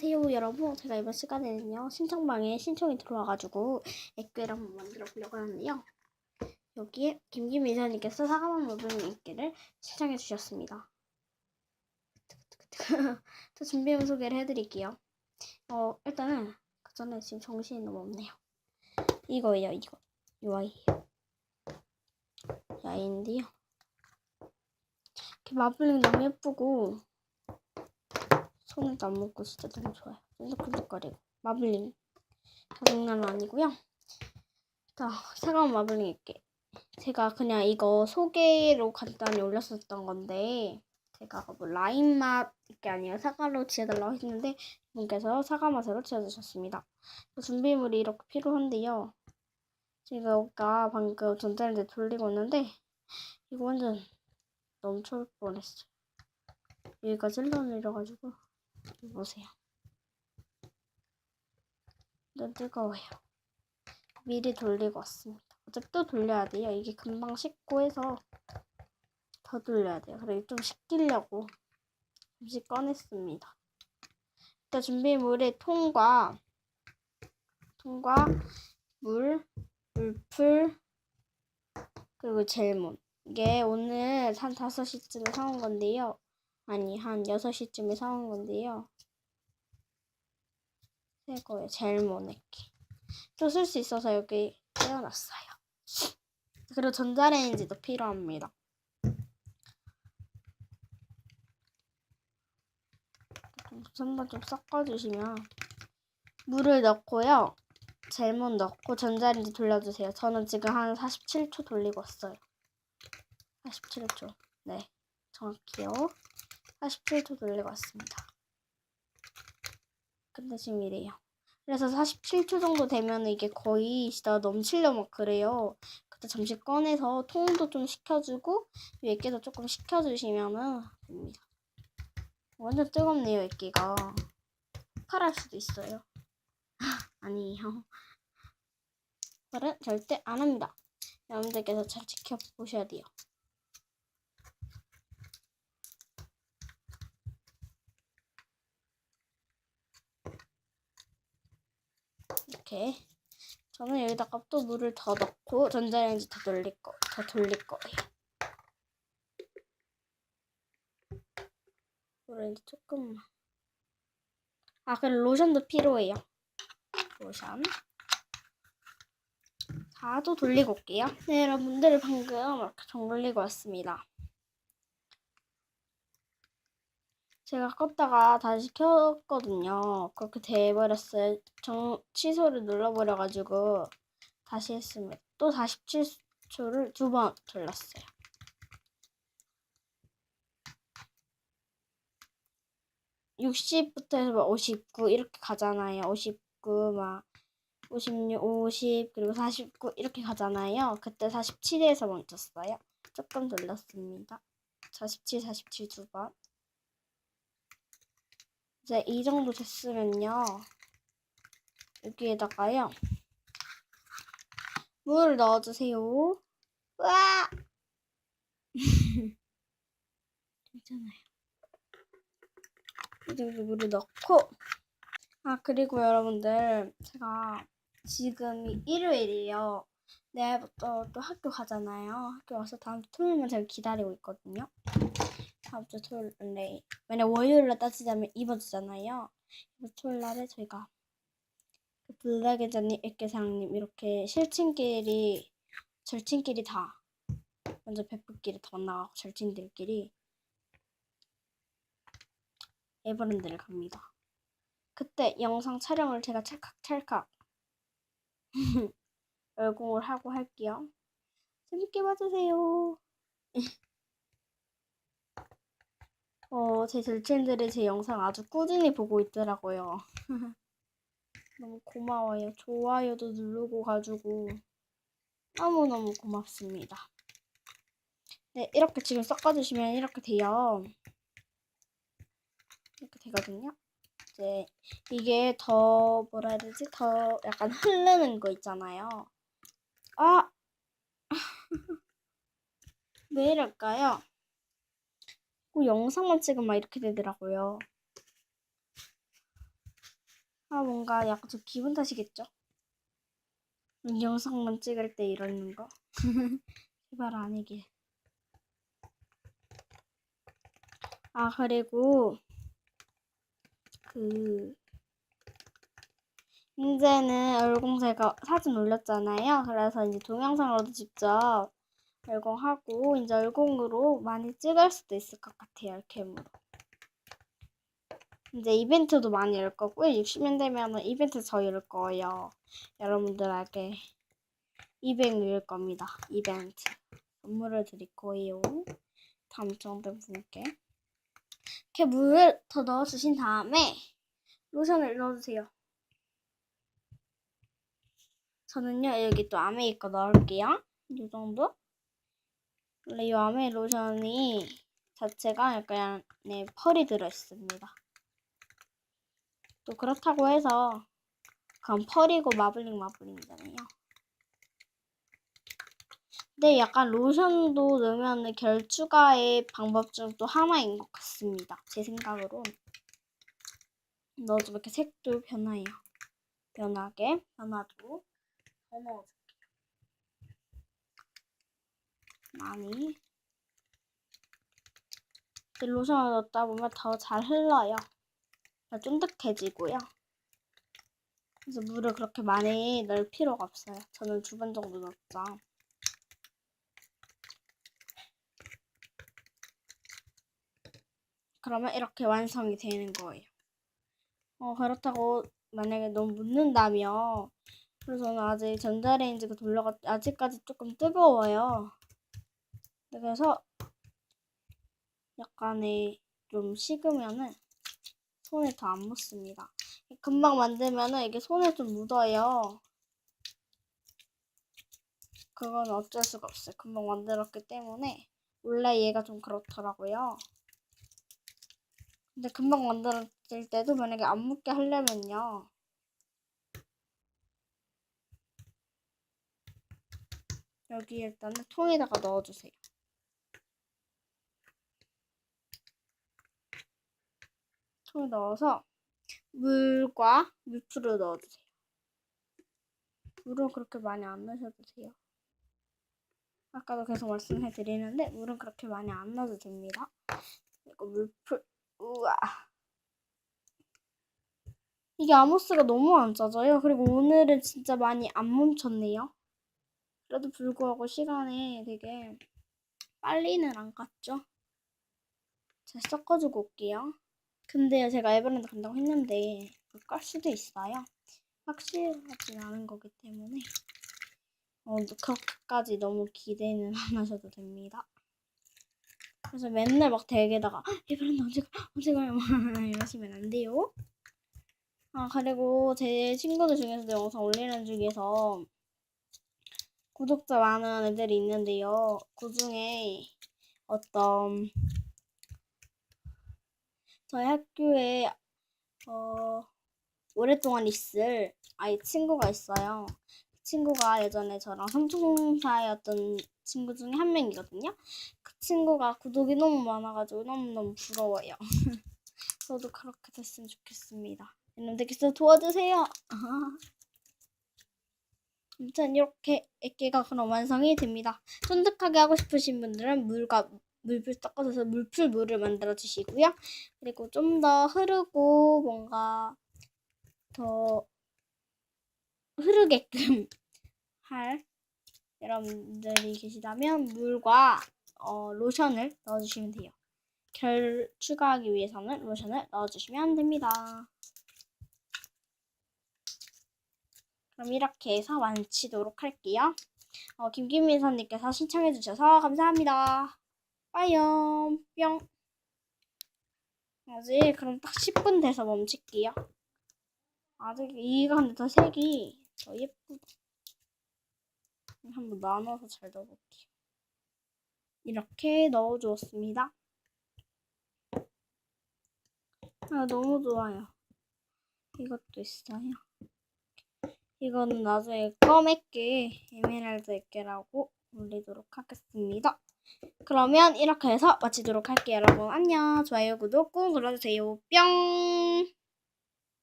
안녕하세요 여러분. 제가 이번 시간에는요 신청방에 신청이 들어와가지고 액괴를 한번 만들어 보려고 하는데요. 여기에 김김 이사님께서 사과만 먹은 액괴를 신청해 주셨습니다. 저 준비물 소개를 해드릴게요. 어 일단은 그 전에 지금 정신이 너무 없네요. 이거예요 이거. 이 아이예요. 이 아이인데요. 이렇게 마블링 너무 예쁘고 손에도 안 묻고 진짜 너무 좋아요. 쫀득쫀득거리고 마블링 장난 아니고요. 자, 차가운 마블링 있게 제가 그냥 이거 소개로 간단히 올렸었던 건데 제가 뭐 라임 맛 이게 아니라 사과로 지어달라고 했는데 분께서 사과 맛으로 지어주셨습니다. 준비물이 이렇게 필요한데요. 제가 방금 전자레인지 돌리고 있는데 이거 완전 넘쳐올 뻔했어요. 여기까지 흘러내려가지고 보세요. 너무 뜨거워요. 미리 돌리고 왔습니다. 어차피 또 돌려야 돼요. 이게 금방 식고 해서 더 돌려야 돼요. 그리고 좀 식히려고 잠시 꺼냈습니다. 일단 준비물에 통과, 통과, 물, 물풀, 그리고 젤몬. 이게 오늘 한 5시쯤에 사온 건데요. 아니 한 6시쯤에 사온 건데요. 새 거예요. 젤모네키. 또쓸 수 있어서 여기 떼어놨어요. 그리고 전자레인지도 필요합니다. 한번 좀 섞어주시면 물을 넣고요. 젤몬 넣고 전자레인지 돌려주세요. 저는 지금 한 47초 돌리고 왔어요. 47초. 네, 정확히요. 47초 돌리고 왔습니다. 근데 지금 이래요. 그래서 47초 정도 되면 이게 거의 진짜 넘치려 막 그래요. 그때 잠시 꺼내서 통도 좀 식혀주고 액기도 조금 식혀주시면은 됩니다. 완전 뜨겁네요, 액기가. 폭발할 수도 있어요. 아니에요. 폭발은 절대 안 합니다. 여러분들께서 잘 지켜보셔야 돼요. 이렇게 저는 여기다가 또 물을 더 넣고 전자레인지 더 돌릴 거, 더 돌릴 거예요. 물을 이제 조금만. 아, 그리고 로션도 필요해요. 로션. 자, 또 돌리고 올게요. 네, 여러분들 방금 이렇게 돌리고 왔습니다. 제가 껐다가 다시 켰거든요. 그렇게 돼버렸어요. 정, 취소를 눌러버려가지고 다시 했습니다. 또 47초를 두 번 돌렸어요. (60부터) 해서 (59) 이렇게 가잖아요 (59) 막 (56) (50) 그리고 (49) 이렇게 가잖아요 그때 (47)에서 멈췄어요 조금 돌렸습니다 (47) (47) 두번 이제 이 정도 됐으면요. 여기에다가요. 물을 넣어주세요. 와! 괜찮아요. 이 정도 물을 넣고 아 그리고 여러분들 제가 지금 일요일이에요. 내일부터 또 학교 가잖아요. 학교 와서 다음 주 토요일만 제가 기다리고 있거든요. 다음 주 토요일 네 만약 월요일로 따지자면 이번 주잖아요. 이번 토요일 날에 저희가 그 블랙의자님, 액계사랑님 이렇게 실친끼리 절친끼리 다 먼저 베프끼리 더 만나고 절친들끼리 에버랜드를 갑니다. 그때 영상 촬영을 제가 찰칵찰칵 열공을 하고 할게요. 재밌게 봐주세요. 어, 제 절친들이 제 영상 아주 꾸준히 보고 있더라고요. 너무 고마워요. 좋아요도 누르고 가지고 너무너무 고맙습니다. 네, 이렇게 지금 섞어주시면 이렇게 돼요. 이렇게 되거든요. 이제 이게 더 뭐라 해야 되지? 더 약간 흐르는 거 있잖아요. 아! 왜 이럴까요? 자꾸 영상만 찍으면 막 이렇게 되더라고요. 아 뭔가 약간 좀 기분 탓이겠죠? 영상만 찍을 때 이러는 거 제발 아니길 아 그리고 그 이제는 얼공 제가 사진 올렸잖아요 그래서 이제 동영상으로도 직접 얼공하고 이제 얼공으로 많이 찍을 수도 있을 것 같아요 캠으로 이제 이벤트도 많이 열 거고요. 60년 되면은 이벤트 더열 거예요. 여러분들에게 이벤트 열 겁니다. 이벤트. 선물을 드릴 거예요. 당첨된 분께. 이렇게 물을 더 넣어주신 다음에 로션을 넣어주세요. 저는요, 여기 또 아메이 거 넣을게요. 이 정도? 원래 이 아메이 로션이 자체가 약간 네, 펄이 들어있습니다. 또 그렇다고 해서 그건 펄이고 마블링 마블링이잖아요. 근데 약간 로션도 넣으면 결 추가의 방법 중 또 하나인 것 같습니다. 제 생각으로 넣어주면 이렇게 색도 변해요. 변하게 변화도 더 넣어줄게요. 많이 로션을 넣다 보면 더 잘 흘러요. 쫀득해지고요. 그래서 물을 그렇게 많이 넣을 필요가 없어요. 저는 두 번 정도 넣었죠. 그러면 이렇게 완성이 되는 거예요. 어, 그렇다고 만약에 너무 묻는다면 그래서 저는 아직 전자레인지가 돌려가 아직까지 조금 뜨거워요. 그래서 약간의 좀 식으면은 손에 더 안 묻습니다. 금방 만들면은 이게 손에 좀 묻어요. 그건 어쩔 수가 없어요. 금방 만들었기 때문에 원래 얘가 좀 그렇더라고요. 근데 금방 만들었을 때도 만약에 안 묻게 하려면요. 여기 일단은 통에다가 넣어주세요. 통에 넣어서 물과 물풀을 넣어주세요. 물은 그렇게 많이 안 넣으셔도 돼요. 아까도 계속 말씀해 드리는데 물은 그렇게 많이 안 넣어도 됩니다. 그리고 물풀 우와 이게 아모스가 너무 안 짜져요. 그리고 오늘은 진짜 많이 안 뭉쳤네요. 그래도 불구하고 시간에 되게 빨리는 안 갔죠. 잘 섞어주고 올게요. 근데요, 제가 에버랜드 간다고 했는데 그걸 수도 있어요. 확실하지 않은 거기 때문에 어, 그렇게까지 너무 기대는 안 하셔도 됩니다. 그래서 맨날 막 댁에다가 에버랜드 언제 가, 언제 가요? 이러시면 안 돼요. 아 그리고 제 친구들 중에서도 영상 올리는 중에서 구독자 많은 애들이 있는데요. 그 중에 어떤 저희 학교에 어, 오랫동안 있을 아이 친구가 있어요. 그 친구가 예전에 저랑 삼총사였던 친구 중에 한 명이거든요. 그 친구가 구독이 너무 많아가지고 너무너무 부러워요. 저도 그렇게 됐으면 좋겠습니다. 여러분들께서 도와주세요. 아무튼 이렇게 액계가 그럼 완성이 됩니다. 쫀득하게 하고 싶으신 분들은 물과 물풀 섞어서 물풀 물을 만들어 주시고요. 그리고 좀 더 흐르고 뭔가 더 흐르게끔 할 여러분들이 계시다면 물과 어, 로션을 넣어주시면 돼요. 결 추가하기 위해서는 로션을 넣어주시면 됩니다. 그럼 이렇게 해서 완치도록 할게요. 어, 김김민선님께서 신청해주셔서 감사합니다. 빠염 뿅. 아직 그럼 딱 10분 돼서 멈출게요. 아직 이가 근데 더 색이 더 예쁘다. 한번 나눠서 잘 넣어볼게요. 이렇게 넣어주었습니다. 아 너무 좋아요. 이것도 있어요. 이거는 나중에 검액게 에메랄드 액계라고 올리도록 하겠습니다 그러면 이렇게 해서 마치도록 할게요, 여러분. 안녕. 좋아요, 구독 꾹 눌러주세요. 뿅!